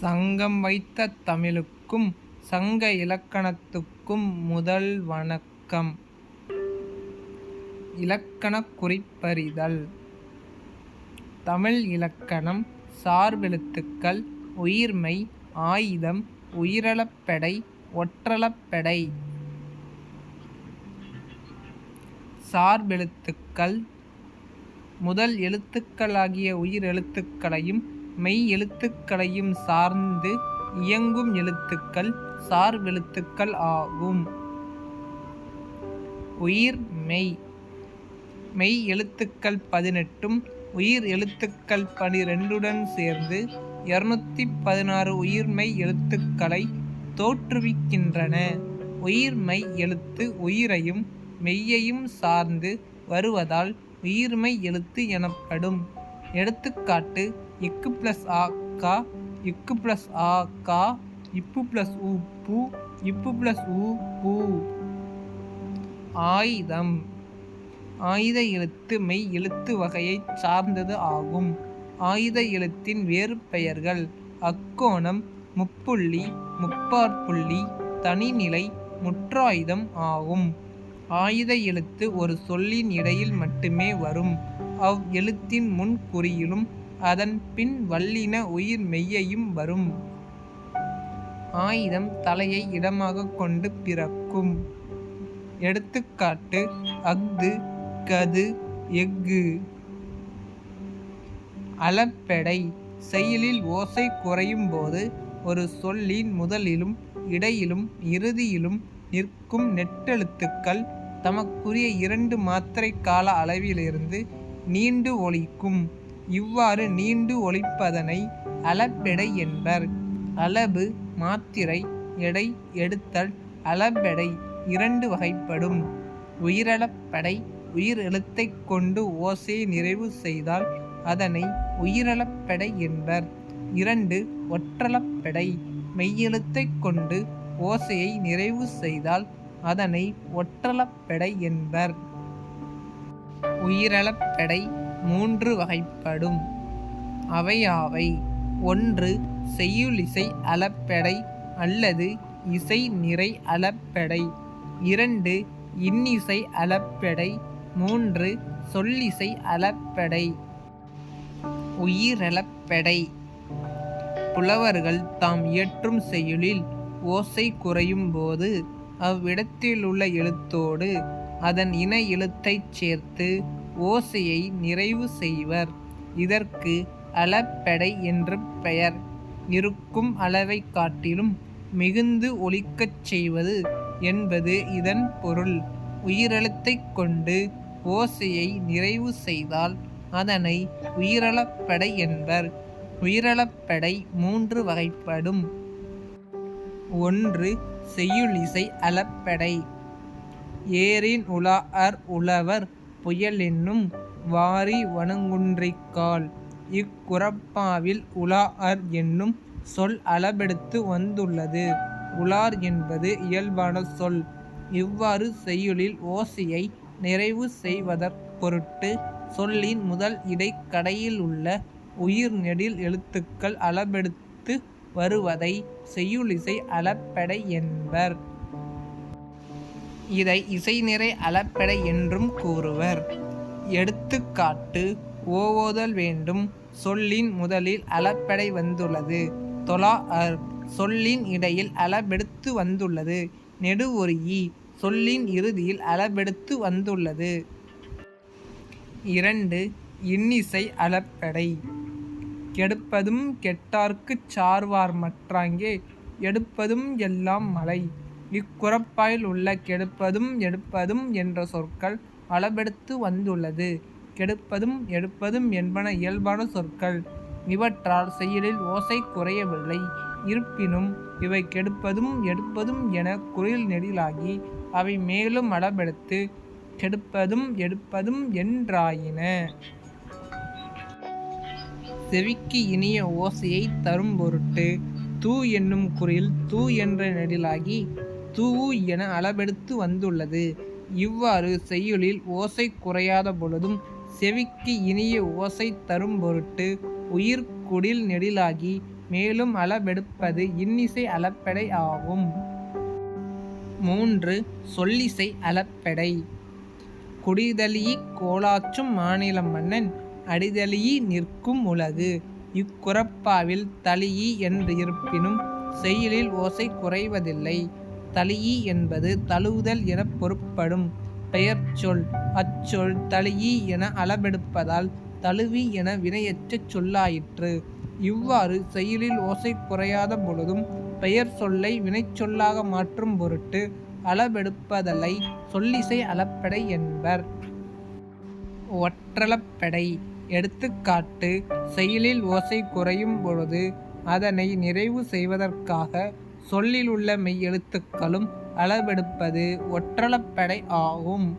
சங்கம் வைத்த தமிழுக்கும் சங்க இலக்கணத்துக்கும் முதல் வணக்கம். இலக்கண குறிப்பறிதல். தமிழ் இலக்கணம் சார்பெழுத்துக்கள் உயிர்மை ஆயுதம் உயிரளப்பெடை ஒற்றளப்பெடை சார்பெழுத்துக்கள் முதல் எழுத்துக்களாகிய உயிர் எழுத்துக்களையும் மெய் எழுத்துக்களையும் சார்ந்து இயங்கும் எழுத்துக்கள் சார்பெழுத்துக்கள் ஆகும். உயிர் மெய். மெய் எழுத்துக்கள் பதினெட்டும் உயிர் எழுத்துக்கள் பனிரெண்டுடன் சேர்ந்து இருநூத்தி பதினாறு உயிர்மெய் எழுத்துக்களை தோற்றுவிக்கின்றன. உயிர்மை எழுத்து உயிரையும் மெய்யையும் சார்ந்து வருவதால் உயிர்மெய் எழுத்து எனப்படும். எடுத்துக்காட்டு இக்கு ப்ளஸ் ஆ கா. இக்கு ப்ளஸ் ஆ கா. இப்பு ப்ளஸ் உ பூ. இப்பு ப்ளஸ் உ பூ. ஆயுதம். ஆயுத எழுத்து மெய் எழுத்து வகையைச் சார்ந்தது ஆகும். ஆயுத எழுத்தின் வேறு பெயர்கள் அக்கோணம் முப்புள்ளி முப்பாற்புள்ளி தனிநிலை முற்றாயுதம் ஆகும். ஆயுத எழுத்து ஒரு சொல்லின் இடையில் மட்டுமே வரும். அவ் எழுத்தின் முன் குறியிலும் அதன் பின் வல்லின உயிர் மெய்யையும் வரும். ஆயுதம் தலையை இடமாக கொண்டு பிறக்கும். எடுத்துக்காட்டு அஃது கது எஃகு. அளப்பெடை செயலில் ஓசை குறையும் போது ஒரு சொல்லின் முதலிலும் இடையிலும் இறுதியிலும் நிற்கும் நெட்டெழுத்துக்கள் தமக்குரிய இரண்டு மாத்திரை கால அளவிலிருந்து நீண்டு ஒலிக்கும். இவ்வாறு நீண்டு ஒழிப்பதனை அளபெடை என்பர். அளவு மாத்திரை எடை எடுத்தல் அளபெடை இரண்டு வகைப்படும். உயிரளப்படை உயிர் எழுத்தை கொண்டு ஓசையை நிறைவு செய்தால் அதனை உயிரளப்படை என்பர். இரண்டு ஒற்றளப்படை மெய்யெழுத்தைக் கொண்டு ஓசையை நிறைவு செய்தால் அதனை ஒற்றளப்படை என்பர். உயிரளப்படை மூன்று வகைப்படும். அவையாவை ஒன்று செய்யுளிசை அளப்பெடை அல்லது இசை நிறை அளப்பெடை இரண்டு இன்னிசை அளப்பெடை மூன்று சொல்லிசை அளப்பெடை உயிரெழப்பெடை புலவர்கள் தாம் இயற்றும் செய்யுளில் ஓசை குறையும் போது அவ்விடத்திலுள்ள எழுத்தோடு அதன் இன எழுத்தைச் சேர்த்து ஓசையை நிறைவு செய்வர். இதற்கு அளப்பெடை என்று பெயர். இருக்கும் அளவை காட்டிலும் மிகுந்து ஒலிக்கச் செய்வது என்பது இதன் பொருள். உயிரெழுத்தைக் கொண்டு ஓசையை நிறைவு செய்தால் அதனை உயிரளப்படை என்பர். உயிரளப்படை மூன்று வகைப்படும். ஒன்று செய்யுளிசை அளப்படை. ஏரின் உலா அர் உழவர் புயல் என்னும் வாரி வனங்குன்றிக்கால் இக்குறப்பாவில் உலாஅர் என்னும் சொல் அளபெடுத்து வந்துள்ளது. உலார் என்பது இயல்பான சொல். இவ்வாறு செய்யுளில் ஓசையை நிறைவு செய்வதற் பொருட்டு சொல்லின் முதல் இடைக்கடையில் உள்ள உயிர் நெடில் எழுத்துக்கள் அளபெடுத்து வருவதை செய்யுளிசை அளப்பெடை என்பர். இதை இசைநிறை அளப்பெடை என்றும் கூறுவர். எடுத்துக்காட்டு ஓவோதல் வேண்டும். சொல்லின் முதலில் அளப்பெடை வந்துள்ளது. தொலா அர் சொல்லின் இடையில் அளபெடுத்து வந்துள்ளது. நெடுவொரியி சொல்லின் இறுதியில் அளபெடுத்து வந்துள்ளது. இரண்டு இன்னிசை அளப்பெடை. கெடுப்பதும் கெட்டார்க்குச் சார்வார் மற்றாங்கே எடுப்பதும் எல்லாம் மலை. இக்குறப்பாயில் உள்ள கெடுப்பதும் எடுப்பதும் என்ற சொற்கள் அளபெடுத்து வந்துள்ளது. கெடுப்பதும் எடுப்பதும் என்பன இயல்பான சொற்கள். இவற்றால் செயலில் ஓசை குறையவில்லை. இருப்பினும் இவை கெடுப்பதும் எடுப்பதும் என குரில் நெடிலாகி அவை மேலும் அளபெடுத்து கெடுப்பதும் எடுப்பதும் என்றாயின. செவிக்கு இனிய ஓசையை தரும் பொருட்டு தூ என்னும் குறில் தூ என்ற நெடிலாகி தூவு என அளபெடுத்து வந்துள்ளது. இவ்வாறு செய்யுளில் ஓசை குறையாத பொழுதும் செவிக்கு இனிய ஓசை தரும் பொருட்டு உயிர் குடில் நெடிலாகி மேலும் அளபெடுப்பது இன்னிசை அளப்பெடை ஆகும். மூன்று. சொல்லிசை அளப்பெடை. குடிதலியி கோலாச்சும் மாநில மன்னன் அடிதழியி நிற்கும் உலகு. இக்குறப்பாவில் தலியி என்று இருப்பினும் செய்யுளில் ஓசை குறைவதில்லை. தழியி என்பது தழுவுதல் என பொருட்படும் பெயர் சொல். அச்சொல் தழியி என அளபெடுப்பதால் தழுவி என வினையற்ற சொல்லாயிற்று. இவ்வாறு செயலில் ஓசை குறையாத பொழுதும் பெயர் சொல்லை வினைச்சொல்லாக மாற்றும் பொருட்டு அளபெடுப்பதலை சொல்லிசை அளப்படை என்பர். ஒற்றளப்படை. எடுத்துக்காட்டு செயலில் ஓசை குறையும் பொழுது அதனை நிறைவு செய்வதற்காக சொல்லில் உள்ள மெய் எழுத்துக்களும் அளபெடுப்பது ஒற்றளப்பெடை ஆகும்.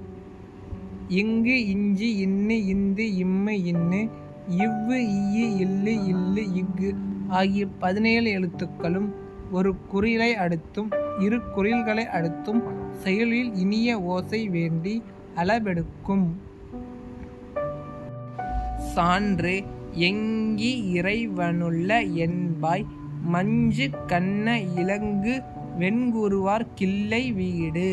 இங்கு இஞ்சி இன்னு இந்து இம்மு இன்னு இவ்வு ஈயு இல்லு இல்லு இஃகு ஆகிய பதினேழு எழுத்துக்களும் ஒரு குறிலை அடுத்தும் இரு குறில்களை அடுத்தும் செயலில் இனிய ஓசை வேண்டி அளபெடுக்கும் சான்று எங்கி இறைவனுள்ள என்பாய் மஞ்சு கண்ண இலங்கு வெண்குருவார் கிள்ளை வீடு.